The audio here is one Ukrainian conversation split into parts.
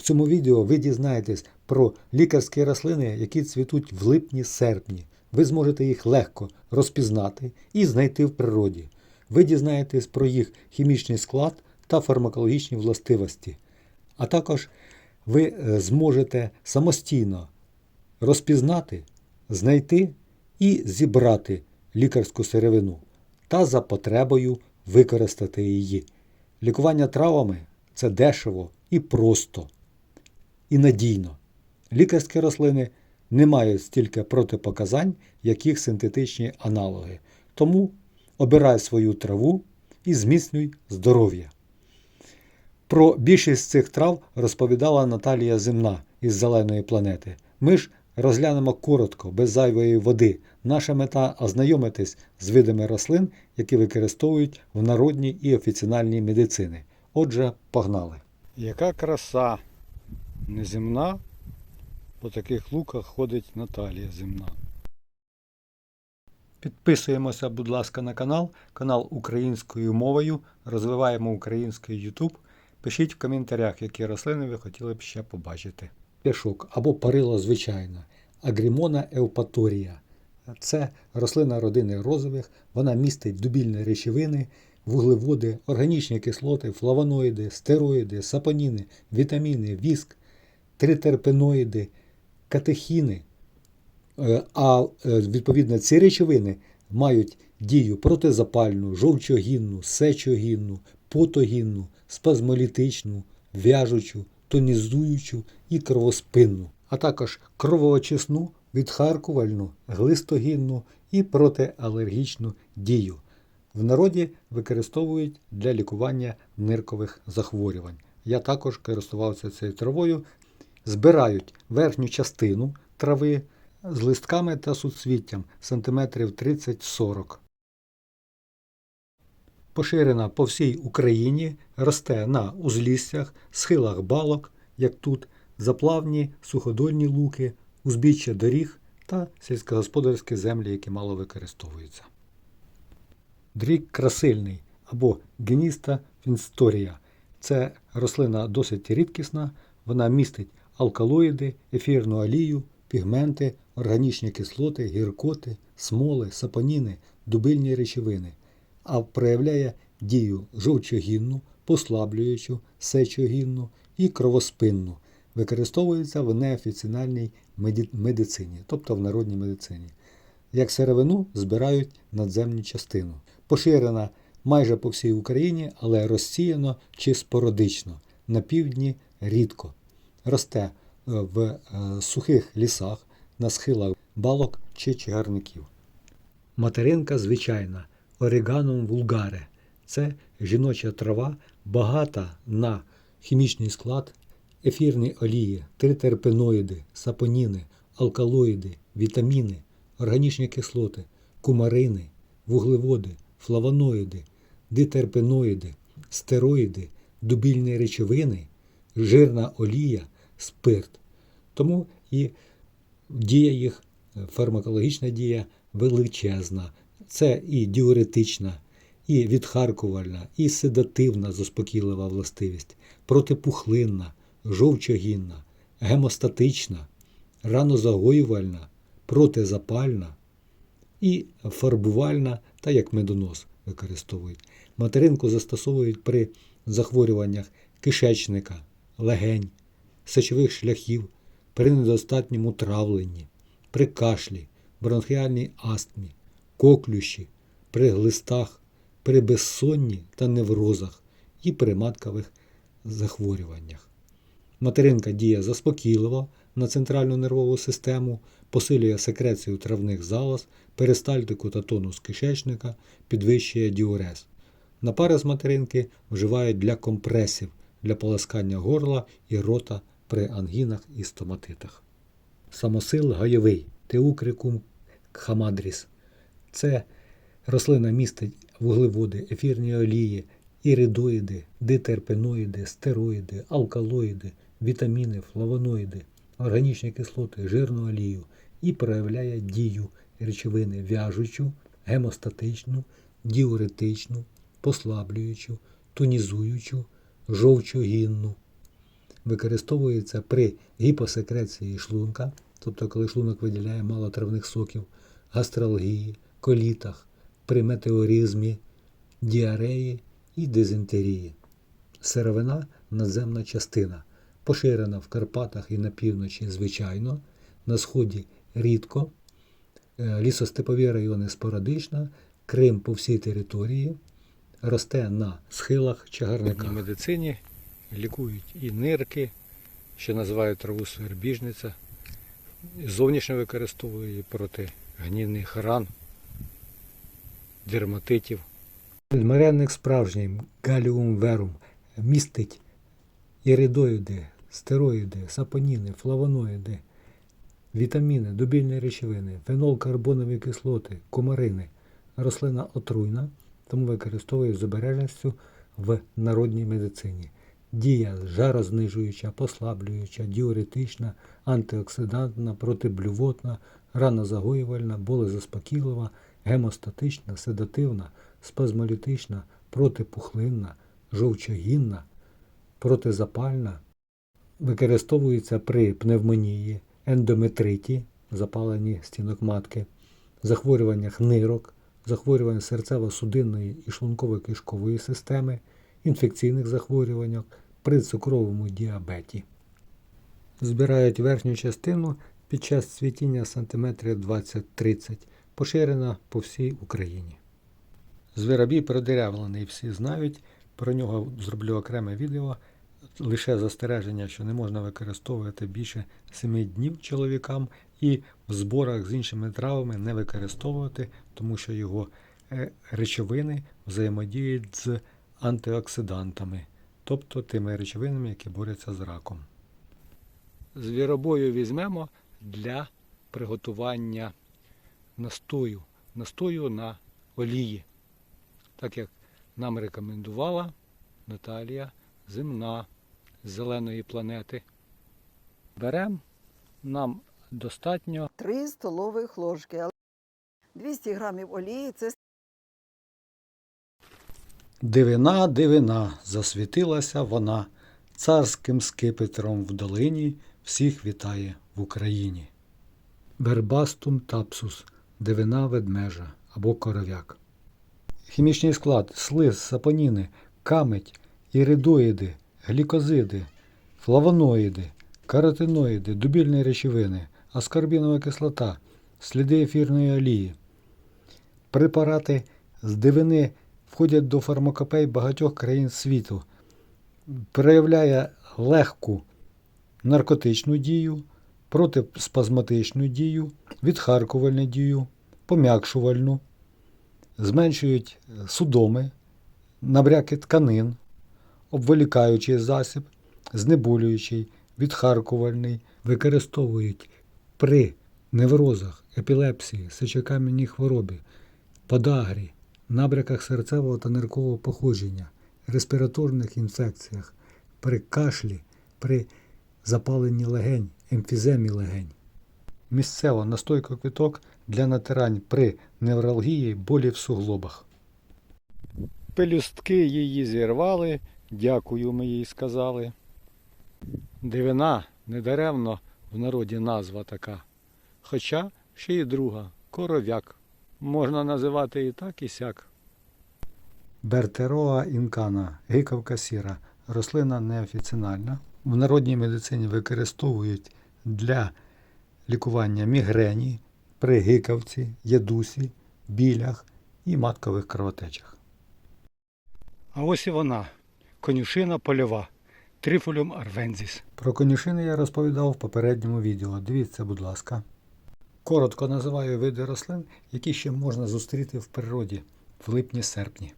В цьому відео ви дізнаєтесь про лікарські рослини, які цвітуть в липні-серпні. Ви зможете їх легко розпізнати і знайти в природі. Ви дізнаєтесь про їх хімічний склад та фармакологічні властивості. А також ви е, зможете самостійно розпізнати, знайти і зібрати лікарську сировину та за потребою використати її. Лікування травами це дешево і просто, і надійно. Лікарські рослини не мають стільки протипоказань, як їх синтетичні аналоги. Тому обирай свою траву і зміцнюй здоров'я. Про більшість цих трав розповідала Наталія Земна із Зеленої планети. Ми ж розглянемо коротко, без зайвої води. Наша мета ознайомитись з видами рослин, які використовують в народній і офіціональній медицині. Отже, погнали. Яка краса неземна, по таких луках ходить Наталія Земна. Підписуємося, будь ласка, на канал, канал українською мовою. Розвиваємо український YouTube. Пишіть в коментарях, які рослини ви хотіли б ще побачити. Пішок або парило звичайно. Агрімона еупаторія. Це рослина родини розових. Вона містить дубільні речовини, вуглеводи, органічні кислоти, флавоноїди, стероїди, сапоніни, вітаміни, віск, тритерпеноїди, катехіни. Е, А е, відповідно ці речовини мають дію протизапальну, жовчогінну, сечогінну, потогінну, спазмолітичну, в'яжучу, тонізуючу і кровоспинну, а також кровоочисну, відхаркувальну, глистогінну і протиалергічну дію. В народі використовують для лікування ниркових захворювань. Я також користувався цією травою. Збирають верхню частину трави з листками та суцвіттям сантиметрів 30-40. Поширена по всій Україні, росте на узліссях, схилах балок, як тут, заплавні, суходольні луки, узбіччя доріг та сільськогосподарські землі, які мало використовуються. Дрік красильний або геніста фінсторія. Це рослина досить рідкісна, вона містить алкалоїди, ефірну олію, пігменти, органічні кислоти, гіркоти, смоли, сапоніни, дубильні речовини, а проявляє дію жовчогінну, послаблюючу, сечогінну і кровоспинну. Використовується в неофіціональній медицині, тобто в народній медицині. Як сировину збирають надземну частину. Поширена майже по всій Україні, але розсіяно чи спорадично. На півдні рідко. Росте е, в е, сухих лісах, на схилах балок чи чагарників. Материнка звичайна Oreganum vulgare. Це жіноча трава, багата на хімічний склад, ефірні олії, тритерпеноїди, сапоніни, алкалоїди, вітаміни, органічні кислоти, кумарини, вуглеводи, флавоноїди, дитерпеноїди, стероїди, дубільні речовини, жирна олія, спирт. Тому і дія їх, фармакологічна дія величезна. Це і діуретична, і відхаркувальна, і седативна заспокійлива властивість, протипухлинна, жовчогінна, гемостатична, ранозагоювальна, протизапальна і фарбувальна та як медонос використовують. Материнку застосовують при захворюваннях кишечника, легень, сечових шляхів, при недостатньому травленні, при кашлі, бронхіальній астмі, коклющі, при глистах, при безсонні та неврозах і при маткових захворюваннях. Материнка діє заспокійливо на центральну нервову систему, посилює секрецію травних залоз, перистальтику та тонус кишечника, підвищує діурез. Напари з материнки вживають для компресів, для полоскання горла і рота при ангінах і стоматитах. Самосил гайовий Теукрикум кхамадріс. Це рослина містить вуглеводи, ефірні олії, іридоїди, дитерпеноїди, стероїди, алкалоїди, вітаміни, флавоноїди, органічні кислоти, жирну олію і проявляє дію речовини в'яжучу, гемостатичну, діуретичну, послаблюючу, тонізуючу, жовчогінну. Використовується при гіпосекреції шлунка, тобто коли шлунок виділяє мало травних соків, гастралгії, колітах, при метеоризмі, діареї і дизентерії. Сировина надземна частина. Поширена в Карпатах і на півночі звичайно, на сході рідко, Е, лісостепові райони спорадично, Крим по всій території, росте на схилах чагарника. В медицині лікують і нирки, що називають траву свербіжниця. Зовнішньо використовують проти гнівних ран, дерматитів. Підмаренник справжній галіум верум містить іридоїди, стероїди, сапоніни, флавоноїди, вітаміни, добільні речовини, фенол, карбонові кислоти, кумарини. Рослина отруйна, тому використовують з обережністю в народній медицині. Дія жарознижуюча, послаблююча, діуретична, антиоксидантна, протиблювотна, ранозагоювальна, болезаспокійлива, гемостатична, седативна, спазмолітична, протипухлинна, жовчогінна, протизапальна, використовується при пневмонії, ендометриті, запаленні стінок матки, захворюваннях нирок, захворюваннях серцево-судинної і шлунково-кишкової системи, інфекційних захворюваннях, при цукровому діабеті. Збирають верхню частину під час цвітіння сантиметрів 20-30, поширена по всій Україні. Звіробій продерявлений всі знають, про нього зроблю окреме відео. Лише застереження, що не можна використовувати більше 7 днів чоловікам і в зборах з іншими травами не використовувати, тому що його е, речовини взаємодіють з антиоксидантами, тобто тими речовинами, які борються з раком. Звіробою візьмемо для приготування настою, настою на олії, так як нам рекомендувала Наталія Земна з зеленої планети. Беремо, нам достатньо 3 столових ложки. але 200 грамів олії це Дивина, дивина, засвітилася вона, царським скипетром в долині всіх вітає в Україні. Вербастум тапсус, дивина ведмежа або коров'як. Хімічний склад слиз, сапоніни, камедь, іридоїди, глікозиди, флавоноїди, каротиноїди, дубільні речовини, аскорбінова кислота, сліди ефірної олії. Препарати з дивини входять до фармакопей багатьох країн світу, проявляє легку наркотичну дію, протиспазматичну дію, відхаркувальну дію, пом'якшувальну, зменшують судоми, набряки тканин, обволікаючий засіб, знеболюючий, відхаркувальний, використовують при неврозах, епілепсії, сечокам'яній хворобі, подагрі, набряках серцевого та ниркового походження, респіраторних інфекціях, при кашлі, при запаленні легень, емфіземі легень. Місцево настойка квіток для натирань при невралгії болі в суглобах. Пелюстки її зірвали, дякую ми їй сказали. Дивина, недаремно в народі назва така. Хоча ще й друга коров'як. Можна називати і так, і сяк. Бертероа інкана, гикавка сіра, рослина неофіцинальна. В народній медицині використовують для лікування мігрені, при гикавці, ядусі, білях і маткових кровотечах. А ось і вона, конюшина польова, трифолюм арвензіс. Про конюшини я розповідав в попередньому відео. Дивіться, будь ласка. Коротко називаю види рослин, які ще можна зустріти в природі в липні-серпні.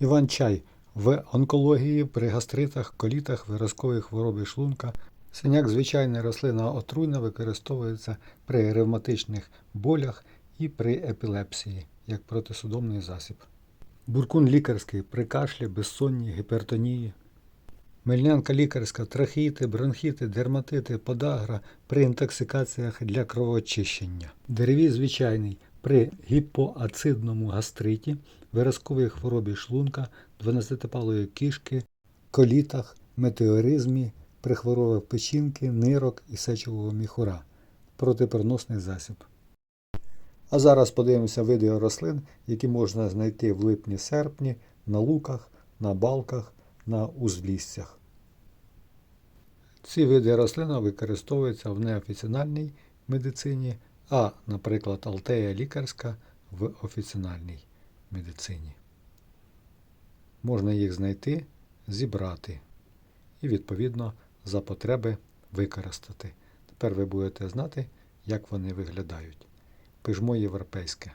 Іван-чай в онкології, при гастритах, колітах, виразковій хворобі шлунка. Синяк звичайна рослина отруйна використовується при ревматичних болях і при епілепсії, як протисудомний засіб. Буркун лікарський при кашлі, безсонні, гіпертонії. Мельнянка лікарська, трахіти, бронхіти, дерматити, подагра при інтоксикаціях для кровоочищення. Деревій звичайний при гіпоацидному гастриті, виразковій хворобі шлунка, 12-палої кишки, колітах, метеоризмі, при хворобах печінки, нирок і сечового міхура. Протипереносний засіб. А зараз подивимося види рослин, які можна знайти в липні-серпні на луках, на балках, на узліссях. Ці види рослин використовуються в неофіціональній медицині, а, наприклад, алтея лікарська в офіціональній медицині. Можна їх знайти, зібрати і, відповідно, за потреби використати. Тепер ви будете знати, як вони виглядають. Пижмо європейське.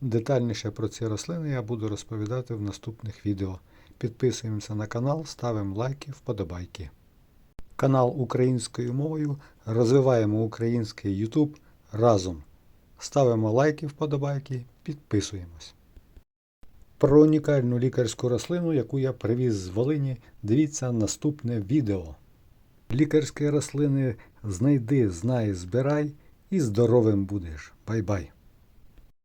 Детальніше про ці рослини я буду розповідати в наступних відео. Підписуємося на канал, ставимо лайки, вподобайки. Канал українською мовою. Розвиваємо український YouTube разом. Ставимо лайки, вподобайки, підписуємось. Про унікальну лікарську рослину, яку я привіз з Волині, дивіться наступне відео. Лікарські рослини знайди, знай, збирай і здоровим будеш. Bye-bye.